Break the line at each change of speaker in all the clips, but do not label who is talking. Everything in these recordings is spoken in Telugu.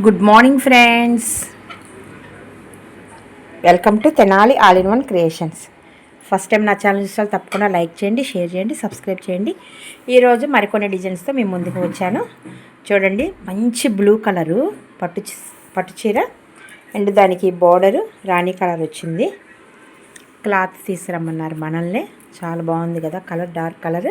Good morning friends welcome to Tenali all in one creations first time నా ఛానల్ చూస్తే తప్పకుండా లైక్ చేయండి షేర్ చేయండి సబ్స్క్రైబ్ చేయండి. ఈరోజు మరికొన్ని డిజైన్స్తో మేము ముందుకు వచ్చాను. చూడండి మంచి బ్లూ కలరు పట్టు చీ- పట్టు చీర. అండ్ దానికి బార్డరు రాణి కలర్ వచ్చింది. క్లాత్ తీసుకురమ్మన్నారు మనల్ని. చాలా బాగుంది కదా కలర్ డార్క్ కలర్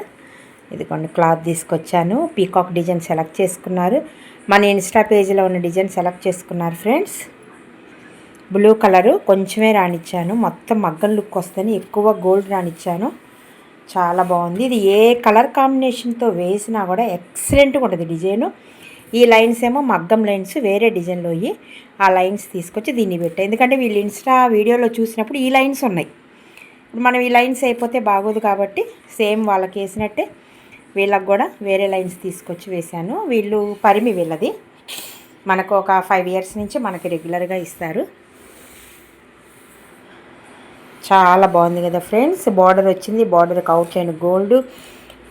ఇదిగోండి క్లాత్ తీసుకొచ్చాను. పీకాక్ డిజైన్ సెలెక్ట్ చేసుకున్నారు. మన ఇన్స్టా పేజీలో ఉన్న డిజైన్ సెలెక్ట్ చేసుకున్నారు ఫ్రెండ్స్ బ్లూ కలరు కొంచెమే రానిచ్చాను మొత్తం మగ్గం లుక్ వస్తేనే ఎక్కువ గోల్డ్ రానిచ్చాను చాలా బాగుంది. ఇది ఏ కలర్ కాంబినేషన్తో వేసినా కూడా ఎక్సలెంట్గా ఉంటుంది డిజైను ఈ లైన్స్ ఏమో మగ్గం లైన్స్ వేరే డిజైన్లో అయ్యి ఆ లైన్స్ తీసుకొచ్చి దీన్ని పెట్టాయి ఎందుకంటే వీళ్ళు ఇన్స్టా వీడియోలో చూసినప్పుడు ఈ లైన్స్ ఉన్నాయి. ఇప్పుడు మనం ఈ లైన్స్ అయిపోతే బాగోదు కాబట్టి సేమ్ వాళ్ళకి వేసినట్టే వీళ్ళకి కూడా వేరే లైన్స్ తీసుకొచ్చి వేశాను. వీళ్ళు పరిమి వీళ్ళది. మనకు ఒక ఫైవ్ ఇయర్స్ నుంచి మనకి రెగ్యులర్గా ఇస్తారు. చాలా బాగుంది కదా ఫ్రెండ్స్. బార్డర్ వచ్చింది. బార్డర్కి అవుట్లైన్ గోల్డ్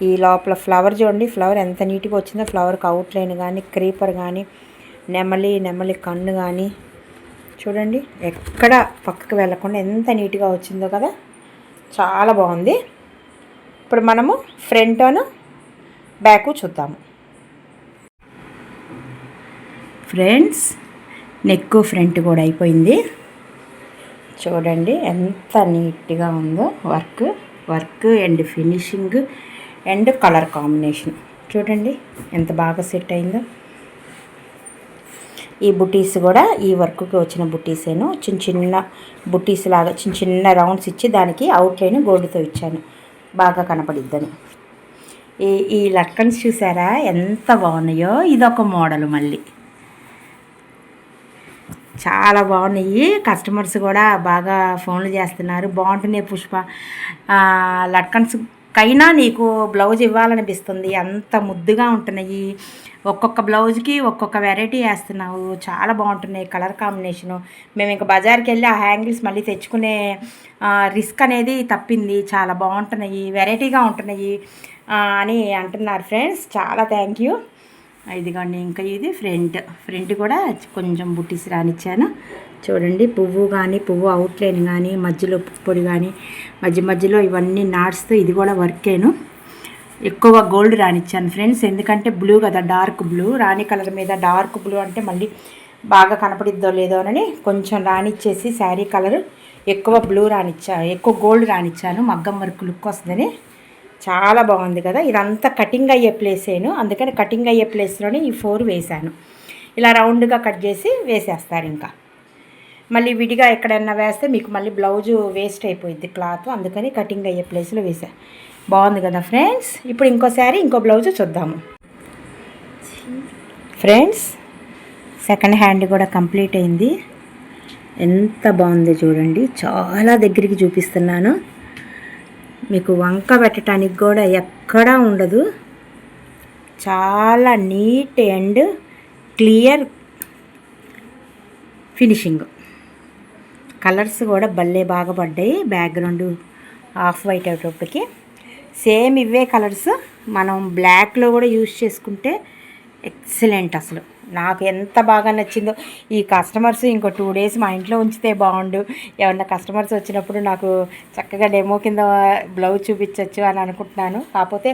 ఈ లోపల ఫ్లవర్ చూడండి. ఫ్లవర్ ఎంత నీట్గా వచ్చిందో ఫ్లవర్కి అవుట్ లైన్ కానీ క్రీపర్ కానీ నెమలి నెమలి కన్ను కానీ చూడండి. ఎక్కడ పక్కకు వెళ్ళకుండా ఎంత నీట్గా వచ్చిందో కదా. చాలా బాగుంది. ఇప్పుడు మనము ఫ్రంట్ను బ్యాకు చూద్దాము. ఫ్రెండ్స్ నెక్ ఫ్రంట్ కూడా అయిపోయింది. చూడండి ఎంత నీట్గా ఉందో work. Work and finishing and colour combination. చూడండి ఎంత బాగా సెట్ అయిందో. ఈ బుటీస్ కూడా ఈ వర్క్కి వచ్చిన బుటీసేను. చిన్న చిన్న బుటీస్ లాగా చిన్న చిన్న రౌండ్స్ ఇచ్చి దానికి అవుట్లైన్ గోల్డ్తో ఇచ్చాను. బాగా కనపడిద్దని. ఈ ఈ లట్కన్స్ చూసారా? ఎంత బాగున్నాయో. ఇదొక మోడల్ మళ్ళీ. చాలా బాగున్నాయి. కస్టమర్స్ కూడా బాగా ఫోన్లు చేస్తున్నారు. బాగుంటున్నాయి పుష్ప. లక్కన్స్ లట్కన్స్ కైనా నీకు బ్లౌజ్ ఇవ్వాలనిపిస్తుంది. అంత ముద్దుగా ఉంటున్నాయి. ఒక్కొక్క బ్లౌజ్కి ఒక్కొక్క వెరైటీ వేస్తున్నావు. చాలా బాగుంటున్నాయి కలర్ కాంబినేషను. మేము ఇంకా బజార్కి వెళ్ళి ఆ హ్యాంగిల్స్ మళ్ళీ తెచ్చుకునే రిస్క్ అనేది తప్పింది. చాలా బాగుంటున్నాయి వెరైటీగా ఉంటున్నాయి అని అంటున్నారు ఫ్రెండ్స్. చాలా థ్యాంక్ యూ. ఇదిగోండి ఇంకా ఇది ఫ్రంట్. ఫ్రంట్ కూడా కొంచెం బుట్టిస్ రానిచ్చాను. చూడండి పువ్వు కానీ పువ్వు అవుట్లైన్ కానీ మధ్యలో పొడి కానీ మధ్య మధ్యలో ఇవన్నీ నాట్స్తో ఇది కూడా వర్కేను ఎక్కువ గోల్డ్ రానిచ్చాను ఫ్రెండ్స్. ఎందుకంటే బ్లూ కదా డార్క్ బ్లూ. రాణి కలర్ మీద డార్క్ బ్లూ అంటే మళ్ళీ బాగా కనపడిద్దో లేదో అని కొంచెం రానిచ్చేసి శారీ కలర్ ఎక్కువ బ్లూ రానిచ్చా ఎక్కువ గోల్డ్ రానిచ్చాను. మగ్గం వర్క్ లుక్ వస్తుందని చాలా బాగుంది కదా. ఇదంతా కటింగ్ అయ్యే ప్లేసేను అందుకని కటింగ్ అయ్యే ప్లేస్లోనే ఈ ఫోర్ వేశాను. ఇలా రౌండ్గా కట్ చేసి వేసేస్తారు ఇంకా. మళ్ళీ విడిగా ఎక్కడన్నా వేస్తే మీకు మళ్ళీ బ్లౌజు వేస్ట్ అయిపోయింది క్లాత్. అందుకని కటింగ్ అయ్యే ప్లేస్లో వేసాను బాగుంది కదా ఫ్రెండ్స్? ఇప్పుడు ఇంకోసారి ఇంకో బ్లౌజ్ చూద్దాము. ఫ్రెండ్స్ సెకండ్ హ్యాండ్ కూడా కంప్లీట్ అయింది. ఎంత బాగుంది చూడండి. చాలా దగ్గరికి చూపిస్తున్నాను. మీకు వంక పెట్టడానికి కూడా ఎక్కడా ఉండదు. చాలా neat and clear finishing. Colours కూడా భలే బాగా పడ్డాయి. బ్యాక్గ్రౌండ్ ఆఫ్ వైట్ అయ్యేటప్పటికి సేమ్ ఇవే కలర్స్. మనం బ్లాక్లో కూడా యూజ్ చేసుకుంటే ఎక్సలెంట్ అసలు. నాకు ఎంత బాగా నచ్చిందో. ఈ కస్టమర్స్ ఇంకో టూ డేస్ మా ఇంట్లో ఉంచితే బాగుండు. ఏమన్నా కస్టమర్స్ వచ్చినప్పుడు నాకు చక్కగా డెమో కింద బ్లౌజ్ చూపించవచ్చు అని అనుకుంటున్నాను. కాకపోతే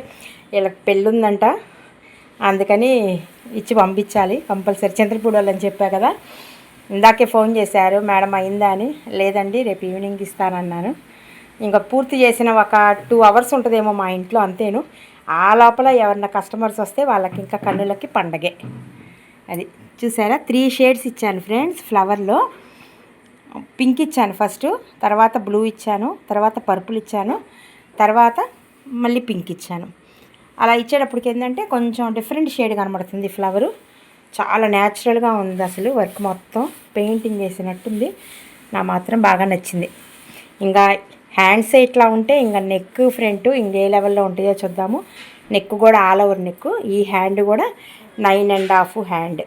వీళ్ళకి పెళ్ళి ఉందంట అందుకని ఇచ్చి పంపించాలి. కంపల్సరీ. చంద్రపూడి వాళ్ళని చెప్పా కదా. ఇందాకే ఫోన్ చేశారు. మేడం అయిందా అని? లేదండి. రేపు ఈవినింగ్ ఇస్తానన్నాను. ఇంకా పూర్తి చేసిన ఒక టూ అవర్స్ ఉంటుందేమో మా ఇంట్లో అంతేను. ఆ లోపల ఎవరన్నా కస్టమర్స్ వస్తే వాళ్ళకి ఇంకా కన్నులకి పండగే. అది చూసారా? త్రీ షేడ్స్ ఇచ్చాను ఫ్రెండ్స్ ఫ్లవర్లో పింక్ ఇచ్చాను ఫస్ట్ తర్వాత బ్లూ ఇచ్చాను తర్వాత పర్పుల్ ఇచ్చాను తర్వాత మళ్ళీ పింక్ ఇచ్చాను. అలా ఇచ్చేటప్పటికి ఏంటంటే కొంచెం డిఫరెంట్ షేడ్ కనబడుతుంది ఫ్లవరు చాలా న్యాచురల్గా ఉంది అసలు వర్క్ మొత్తం. పెయింటింగ్ చేసినట్టుంది. నా మాత్రం బాగా నచ్చింది. ఇంకా హ్యాండ్స్ ఇట్లా ఉంటే ఇంకా నెక్ ఫ్రంట్ ఇంకే లెవెల్లో ఉంటాయో చూద్దాము. నెక్ కూడా ఆల్ ఓవర్ నెక్. ఈ హ్యాండ్ కూడా నైన్ అండ్ హాఫ్ హ్యాండ్.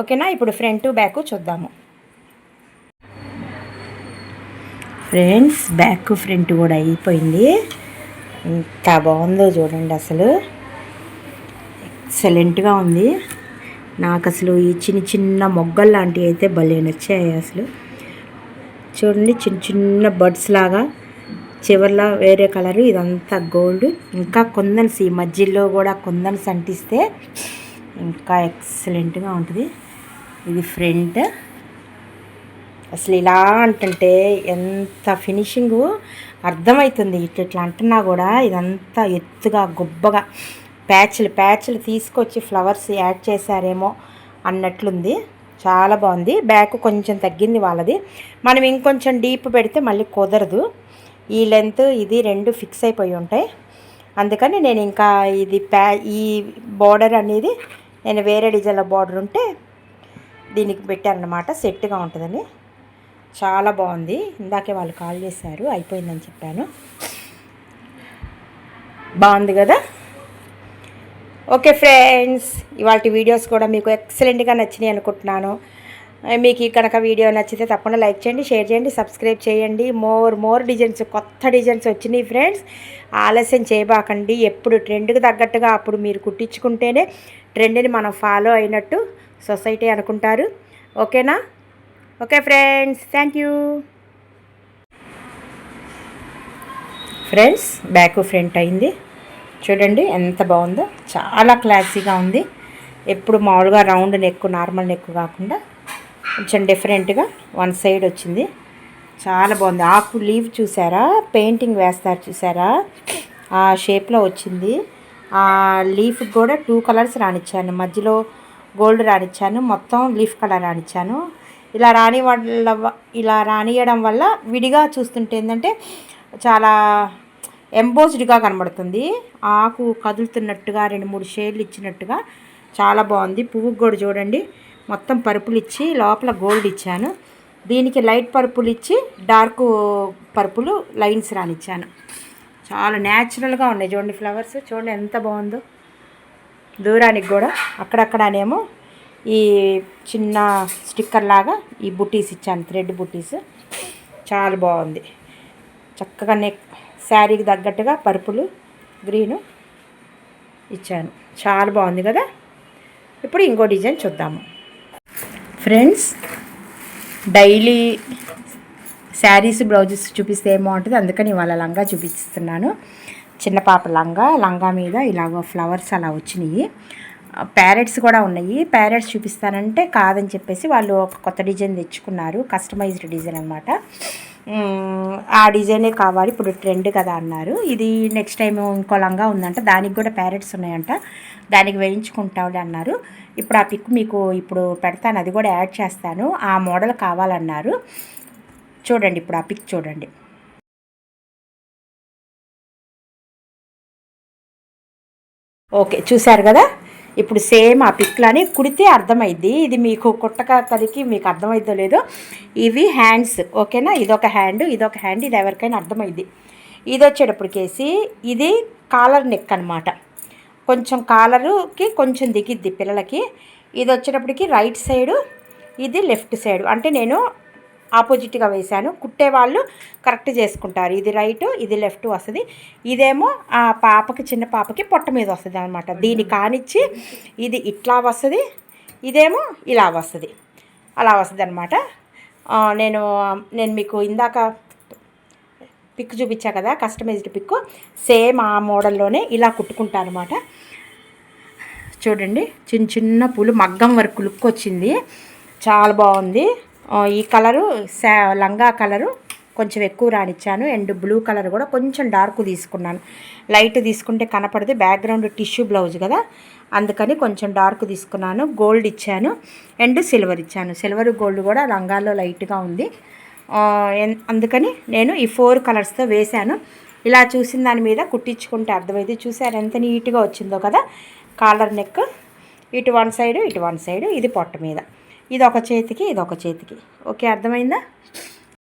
ఓకేనా? ఇప్పుడు ఫ్రంట్ బ్యాక్ చూద్దాము. ఫ్రెండ్స్ బ్యాక్ ఫ్రంట్ కూడా అయిపోయింది. ఎంత బాగుందో చూడండి అసలు. ఎక్సలెంట్గా ఉంది. నాకు అసలు ఈ చిన్న చిన్న మొగ్గలు లాంటివి అయితే భలే నచ్చాయి అసలు. చూడండి చిన్న చిన్న బర్డ్స్ లాగా చివర్లో వేరే కలరు ఇదంతా గోల్డ్. ఇంకా కొందన్స్ ఈ మధ్యలో కూడా కొందన్స్ అంటిస్తే ఇంకా ఎక్సలెంట్గా ఉంటుంది. ఇది ఫ్రంట్. అసలు ఇలా అంటుంటే ఎంత ఫినిషింగు అర్థమవుతుంది. ఇట్లా ఇట్లా అంటున్నా కూడా ఇదంతా ఎత్తుగా గొప్పగా ప్యాచ్లు ప్యాచ్లు తీసుకొచ్చి ఫ్లవర్స్ యాడ్ చేశారేమో అన్నట్లుంది. చాలా బాగుంది. బ్యాక్ కొంచెం తగ్గింది వాళ్ళది. మనం ఇంకొంచెం డీప్ పెడితే మళ్ళీ కుదరదు. ఈ లెంత్ ఇది రెండు ఫిక్స్ అయిపోయి ఉంటాయి. అందుకని నేను ఇంకా ఇది ప్యా ఈ బార్డర్ అనేది నేను వేరే డిజైన్లో బార్డర్ ఉంటే దీనికి పెట్టారనమాట సెట్గా ఉంటుందని. చాలా బాగుంది. ఇందాకే వాళ్ళు కాల్ చేశారు. అయిపోయిందని చెప్పాను. బాగుంది కదా? ఓకే ఫ్రెండ్స్ ఇవాళ వీడియోస్ కూడా మీకు ఎక్సలెంట్గా నచ్చినాయి అనుకుంటున్నాను. మీకు ఈ కనుక వీడియో నచ్చితే తప్పకుండా లైక్ చేయండి షేర్ చేయండి సబ్స్క్రైబ్ చేయండి. మోర్ మోర్ డిజైన్స్ కొత్త డిజైన్స్ వచ్చినాయి ఫ్రెండ్స్. ఆలస్యం చేయబాకండి. ఎప్పుడు ట్రెండ్కి తగ్గట్టుగా అప్పుడు మీరు కుట్టించుకుంటేనే ట్రెండ్ని మనం ఫాలో అయినట్టు సొసైటీ అనుకుంటారు. ఓకేనా? Okay friends thank you. Friends back front అయింది. చూడండి ఎంత బాగుందో. చాలా క్లాసీగా ఉంది. ఎప్పుడు మామూలుగా రౌండ్ నెక్ నార్మల్ నెక్ కాకుండా కొంచెం డిఫరెంట్గా వన్ సైడ్ వచ్చింది. చాలా బాగుంది. ఆకు లీవ్ చూసారా? పెయింటింగ్ వేస్తారు చూసారా? ఆ షేప్లో వచ్చింది. ఆ లీఫ్ కూడా టూ కలర్స్ రానిచ్చాను. మధ్యలో గోల్డ్ రానిచ్చాను. మొత్తం లీఫ్ కలర్ రానిచ్చాను. ఇలా రాని వల్ల ఇలా రానియడం వల్ల విడిగా చూస్తుంటే ఏంటంటే చాలా ఎంబోజ్డ్గా కనబడుతుంది. ఆకు కదులుతున్నట్టుగా రెండు మూడు షేడ్లు ఇచ్చినట్టుగా చాలా బాగుంది. పువ్వుకు కూడా చూడండి. మొత్తం పరుపులు ఇచ్చి లోపల గోల్డ్ ఇచ్చాను. దీనికి లైట్ పరుపులు ఇచ్చి డార్క్ పరుపులు లైన్స్ రానిచ్చాను. చాలా న్యాచురల్గా ఉన్నాయి చూడండి ఫ్లవర్స్. చూడండి ఎంత బాగుందో. దూరానికి కూడా అక్కడక్కడనేమో ఈ చిన్న స్టిక్కర్ లాగా ఈ బుటీస్ ఇచ్చాను. థ్రెడ్ బుటీస్. చాలా బాగుంది. చక్కగా నెక్ శారీకి తగ్గట్టుగా పరుపులు గ్రీను ఇచ్చాను. చాలా బాగుంది కదా? ఇప్పుడు ఇంకో డిజైన్ చూద్దాము. ఫ్రెండ్స్ డైలీ శారీస్ బ్లౌజెస్ చూపిస్తే ఏమో అందుకని ఇవాళ లంగా చూపిస్తున్నాను. చిన్న పాప లంగా లంగా మీద ఇలాగ ఫ్లవర్స్ అలా వచ్చినాయి. ప్యారెట్స్ కూడా ఉన్నాయి. ప్యారెట్స్ చూపిస్తానంటే కాదని చెప్పేసి వాళ్ళు ఒక కొత్త డిజైన్ తెచ్చుకున్నారు. కస్టమైజ్డ్ డిజైన్ అనమాట ఆ డిజైనే కావాలి. ఇప్పుడు ట్రెండ్ కదా అన్నారు. ఇది నెక్స్ట్ టైం ఇంకో లంగా ఉందంట. దానికి కూడా ప్యారెట్స్ ఉన్నాయంట. దానికి వేయించుకుంటాడు అన్నారు. ఇప్పుడు ఆ పిక్ మీకు ఇప్పుడు పెడతాను. అది కూడా యాడ్ చేస్తాను. ఆ మోడల్ కావాలన్నారు. చూడండి ఇప్పుడు ఆ పిక్ చూడండి. ఓకే చూశారు కదా? ఇప్పుడు సేమ్ ఆ పిక్లని కుడితే అర్థమైద్ది. ఇది మీకు కుట్టక తలికి మీకు అర్థమైద్దో లేదో ఇవి హ్యాండ్స్ ఓకేనా? ఇదొక హ్యాండ్ ఇదొక హ్యాండ్ ఇది ఎవరికైనా అర్థమైద్ది. ఇది వచ్చేటప్పటికేసి ఇది కాలర్ నెక్ అనమాట కొంచెం కాలరుకి కొంచెం దిగిద్ది పిల్లలకి. ఇది వచ్చేటప్పటికి రైట్ సైడు ఇది లెఫ్ట్ సైడు. అంటే నేను ఆపోజిట్గా వేశాను. కుట్టేవాళ్ళు కరెక్ట్ చేసుకుంటారు. ఇది రైట్ ఇది లెఫ్ట్ వస్తుంది. ఇదేమో ఆ పాపకి చిన్న పాపకి పొట్ట మీద వస్తుంది అనమాట దీన్ని కానిచ్చి ఇది ఇట్లా వస్తుంది ఇదేమో ఇలా వస్తుంది. అలా వస్తుంది అనమాట నేను నేను మీకు ఇందాక పిక్ చూపించా కదా కస్టమైజ్డ్ పిక్. సేమ్ ఆ మోడల్లోనే ఇలా కుట్టుకుంటాను అనమాట చూడండి చిన్న చిన్న పూలు మగ్గం వరకు లుక్ వచ్చింది. చాలా బాగుంది. ఈ కలరు శా లంగా కలరు కొంచెం ఎక్కువ రానిచ్చాను. అండ్ బ్లూ కలర్ కూడా కొంచెం డార్క్ తీసుకున్నాను. లైట్ తీసుకుంటే కనపడదు. బ్యాక్గ్రౌండ్ టిష్యూ బ్లౌజ్ కదా. అందుకని కొంచెం డార్క్ తీసుకున్నాను. గోల్డ్ ఇచ్చాను. అండ్ సిల్వర్ ఇచ్చాను. సిల్వర్ గోల్డ్ కూడా రంగాల్లో లైట్గా ఉంది. అందుకని నేను ఈ ఫోర్ కలర్స్తో వేశాను. ఇలా చూసిన దాని మీద కుట్టించుకుంటే అర్థమైంది. చూసారు ఎంత నీట్గా వచ్చిందో కదా. Collar neck. ఇటు వన్ సైడు ఇటు వన్ సైడు ఇది పొట్ట మీద. ఇది ఒక చేతికి ఇది ఒక చేతికి. ఓకే అర్థమైందా?